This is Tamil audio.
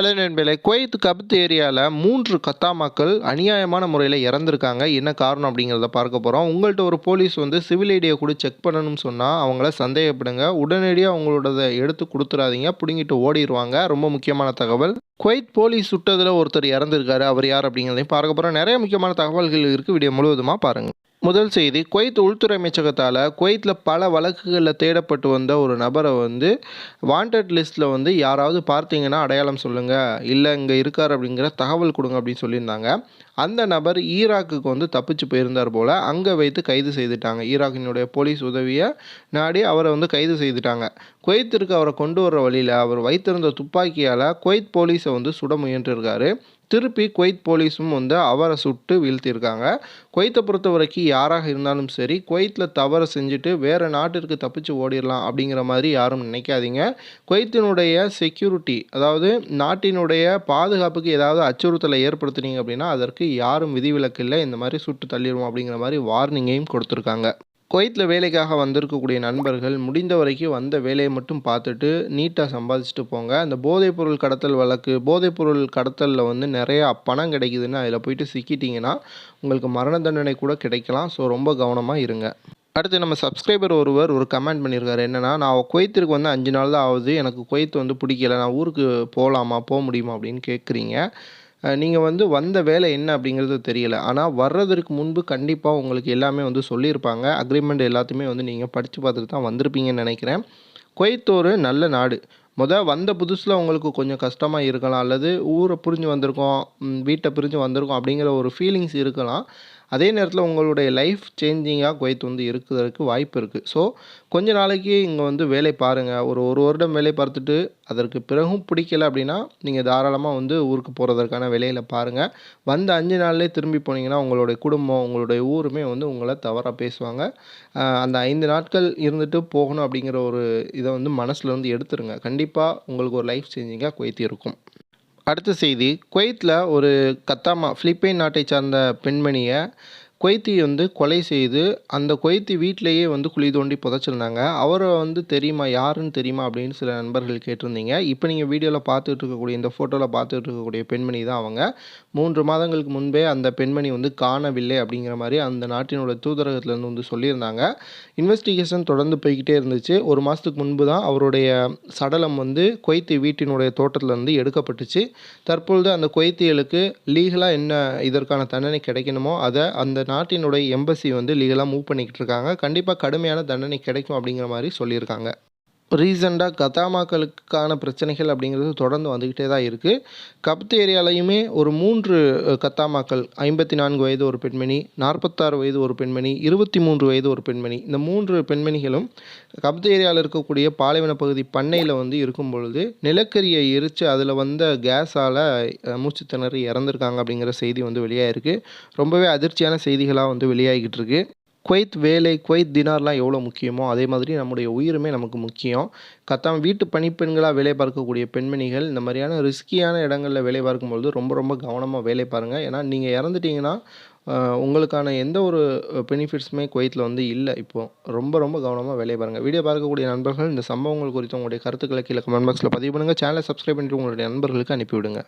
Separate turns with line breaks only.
ஹலோ நண்பர்களே குவைத் கபத் ஏரியாவில் மூன்று கத்தாமாக்கள் அநியாயமான முறையில் இறந்துருக்காங்க. என்ன காரணம் அப்படிங்கிறத பார்க்க போகிறோம் உங்கள்கிட்ட ஒரு போலீஸ் வந்து சிவில் ஐடியை கூட செக் பண்ணணும்னு சொன்னால் அவங்கள சந்தேகப்படுங்க. உடனடியாக அவங்களோடதை எடுத்து கொடுத்துறாதீங்க. பிடுங்கிட்டு ஓடிடுவாங்க ரொம்ப முக்கியமான தகவல். குவைத் போலீஸ் சுட்டதில் ஒருத்தர் இறந்துருக்காரு. அவர் யார் அப்படிங்கிறதையும் பார்க்க போகிறோம் நிறைய முக்கியமான தகவல்கள் இருக்குது வீடியோ முழுவதுமாக பாருங்கள் முதல் செய்தி குவைத் உள்துறை அமைச்சகத்தால் குவைத்தில் பல வழக்குகளில் தேடப்பட்டு வந்த ஒரு நபரை வந்து வாண்டட் லிஸ்ட்டில் வந்து யாராவது பார்த்தீங்கன்னா அடையாளம் சொல்லுங்கள் இல்லை இங்கே இருக்கார் அப்படிங்கிற தகவல் கொடுங்க அப்படின்னு சொல்லியிருந்தாங்க. அந்த நபர் ஈராக்குக்கு வந்து தப்பிச்சு போயிருந்தார் போல் அங்கே வைத்து கைது செய்துட்டாங்க. ஈராக்கினுடைய போலீஸ் உதவியை நாடி அவரை வந்து கைது செய்துட்டாங்க. குவைத்திற்கு அவரை கொண்டு வர வழியில் அவர் வைத்திருந்த துப்பாக்கியால் குவைத் போலீஸை வந்து சுட முயன்றிருக்காரு. திருப்பி குவைத் போலீஸும் வந்து அவரை சுட்டு வீழ்த்தியிருக்காங்க. குவைத்தை பொறுத்த வரைக்கும் யாராக இருந்தாலும் சரி குவைத்தில் தவறு செஞ்சுட்டு வேறு நாட்டிற்கு தப்பிச்சு ஓடிடலாம் அப்படிங்கிற மாதிரி யாரும் நினைக்காதீங்க. குவைத்தினுடைய செக்யூரிட்டி அதாவது நாட்டினுடைய பாதுகாப்புக்கு ஏதாவது அச்சுறுத்தலை ஏற்படுத்துனீங்க அப்படின்னா அதற்கு யாரும் விதிவிலக்கு இல்லை. இந்த மாதிரி சுட்டு தள்ளிடுவோம் அப்படிங்கிற மாதிரி வார்னிங்கையும் கொடுத்துருக்காங்க. குவைத்தில் வேலைக்காக வந்திருக்கக்கூடிய நண்பர்கள் முடிந்த வரைக்கும் வந்த வேலையை மட்டும் பார்த்துட்டு நீட்டாக சம்பாதிச்சுட்டு போங்க. அந்த போதைப்பொருள் கடத்தல் வழக்கு போதைப்பொருள் கடத்தலில் வந்து நிறையா பணம் கிடைக்குதுன்னு அதில் போயிட்டு சிக்கிட்டிங்கன்னா உங்களுக்கு மரண தண்டனை கூட கிடைக்கலாம். ஸோ ரொம்ப கவனமாக இருங்க. அடுத்து நம்ம சப்ஸ்கிரைபர் ஒருவர் ஒரு கமெண்ட் பண்ணியிருக்காரு என்னென்னா நான் குவைத்திற்கு வந்து அஞ்சு நாள் தான் ஆகுது. எனக்கு குவைத் வந்து பிடிக்கல. நான் ஊருக்கு போகலாமா போக முடியுமா? அப்படின்னு கேட்குறீங்க நீங்கள் வந்து வந்த வேலை என்ன அப்படிங்கிறது தெரியல. ஆனால் வர்றதற்கு முன்பு கண்டிப்பாக உங்களுக்கு எல்லாமே வந்து சொல்லியிருப்பாங்க. அக்ரிமெண்ட் எல்லாத்தையுமே வந்து நீங்கள் படித்து பார்த்துட்டு தான் வந்திருப்பீங்கன்னு நினைக்கிறேன். குவைத் ஒரு நல்ல நாடு. முத வந்த புதுசில் உங்களுக்கு கொஞ்சம் கஷ்டமாக இருக்கலாம். அல்லது ஊரை புரிஞ்சு வந்திருக்கோம் வீட்டை பிரிஞ்சு வந்திருக்கோம் அப்படிங்கிற ஒரு ஃபீலிங்ஸ் இருக்கலாம். அதே நேரத்தில் உங்களுடைய லைஃப் சேஞ்சிங்காக குவைத் வந்து இருக்கிறதுக்கு வாய்ப்பு இருக்குது ஸோ கொஞ்ச நாளைக்கு இங்கே வந்து வேலை பாருங்கள் ஒரு ஒரு வருடம் வேலை பார்த்துட்டு அதற்கு பிறகும் பிடிக்கல அப்படின்னா நீங்கள் தாராளமாக வந்து ஊருக்கு போகிறதற்கான வேலையில் பாருங்கள் வந்த அஞ்சு நாள்லேயே திரும்பி போனீங்கன்னா உங்களுடைய குடும்பம் உங்களுடைய ஊருமே வந்து உங்களை தவறாக பேசுவாங்க. அந்த ஐந்து நாட்கள் இருந்துட்டு போகணும் அப்படிங்கிற ஒரு இதை வந்து மனசில் வந்து எடுத்துருங்க. கண்டிப்பாக உங்களுக்கு ஒரு லைஃப் சேஞ்சிங்காக குவைத்தி இருக்கும். அடுத்த செய்தி குவைத்தில் ஒரு கத்தாமா பிலிப்பைன் நாட்டை சார்ந்த பெண்மணியை கொய்த்தியை வந்து கொலை செய்து அந்த கொய்த்தி வீட்டிலையே வந்து குழி தோண்டி புதைச்சிருந்தாங்க. அவரை வந்து தெரியுமா யாருன்னு தெரியுமா அப்படின்னு சில நண்பர்கள் கேட்டிருந்தீங்க. இப்போ நீங்கள் வீடியோவில் பார்த்துட்டு இருக்கக்கூடிய இந்த ஃபோட்டோவில் பார்த்துட்டு இருக்கக்கூடிய பெண்மணி தான் அவங்க. மூன்று மாதங்களுக்கு முன்பே அந்த பெண்மணி வந்து காணவில்லை அப்படிங்கிற மாதிரி அந்த நாட்டினோட தூதரகத்துலேருந்து வந்து சொல்லியிருந்தாங்க. இன்வெஸ்டிகேஷன் தொடர்ந்து போய்கிட்டே இருந்துச்சு. ஒரு மாதத்துக்கு முன்பு தான் அவருடைய சடலம் வந்து கொய்த்தி வீட்டினுடைய தோட்டத்திலேருந்து எடுக்கப்பட்டுச்சு. தற்பொழுது அந்த கொய்த்திகளுக்கு லீகலாக என்ன இதற்கான தண்டனை கிடைக்கணுமோ அதை அந்த நாட்டினுடைய எம்பசி வந்து லீகலாக மூவ் பண்ணிக்கிட்டு இருக்காங்க. கண்டிப்பாக கடுமையான தண்டனை கிடைக்கும் அப்படிங்கிற மாதிரி சொல்லியிருக்காங்க. ரீசெண்டாக கத்தாமாக்களுக்கான பிரச்சனைகள் அப்படிங்கிறது தொடர்ந்து வந்துக்கிட்டே தான் இருக்குது கப்த் ஏரியாலையுமே ஒரு மூன்று கத்தாமாக்கள் ஐம்பத்தி நான்கு வயது ஒரு பெண்மணி நாற்பத்தாறு வயது ஒரு பெண்மணி இருபத்தி மூன்று வயது ஒரு பெண்மணி இந்த மூன்று பெண்மணிகளும் கப்த் ஏரியாவில் இருக்கக்கூடிய பாலைவன பகுதி பண்ணையில் வந்து இருக்கும் பொழுது நிலக்கரியை எரித்து அதில் வந்த கேஸால் மூச்சு திணறி இறந்துருக்காங்க அப்படிங்கிற செய்தி வந்து வெளியாகிருக்கு ரொம்பவே அதிர்ச்சியான செய்திகளாக வந்து வெளியாகிக்கிட்டு இருக்குது குவைத் வேலை குவைத் தினார்லாம் எவ்வளோ முக்கியமோ அதே மாதிரி நம்முடைய உயிருமே நமக்கு முக்கியம். கத்தாம வீட்டு பணிப்பெண்களாக வேலை பார்க்கக்கூடிய பெண்மணிகள் இந்த மாதிரியான ரிஸ்கியான இடங்களில் வேலை பார்க்கும்பொழுது ரொம்ப ரொம்ப கவனமாக வேலை பாருங்கள் ஏன்னா நீங்கள் இறந்துட்டிங்கன்னா உங்களுக்கான எந்த ஒரு பெனிஃபிட்ஸுமே குவைத்தில் வந்து இல்லை. இப்போது ரொம்ப ரொம்ப கவனமாக வேலையை பாருங்கள் வீடியோ பார்க்கக்கூடிய நண்பர்கள் இந்த சம்பவங்கள் குறித்து உங்களுடைய கருத்துக்களை கீழே கமெண்ட் பாக்ஸில் பதிவு பண்ணுங்கள் சேனலை சப்ஸ்கிரைப் பண்ணிட்டு உங்களுடைய நண்பர்களுக்கு அனுப்பிவிடுங்க.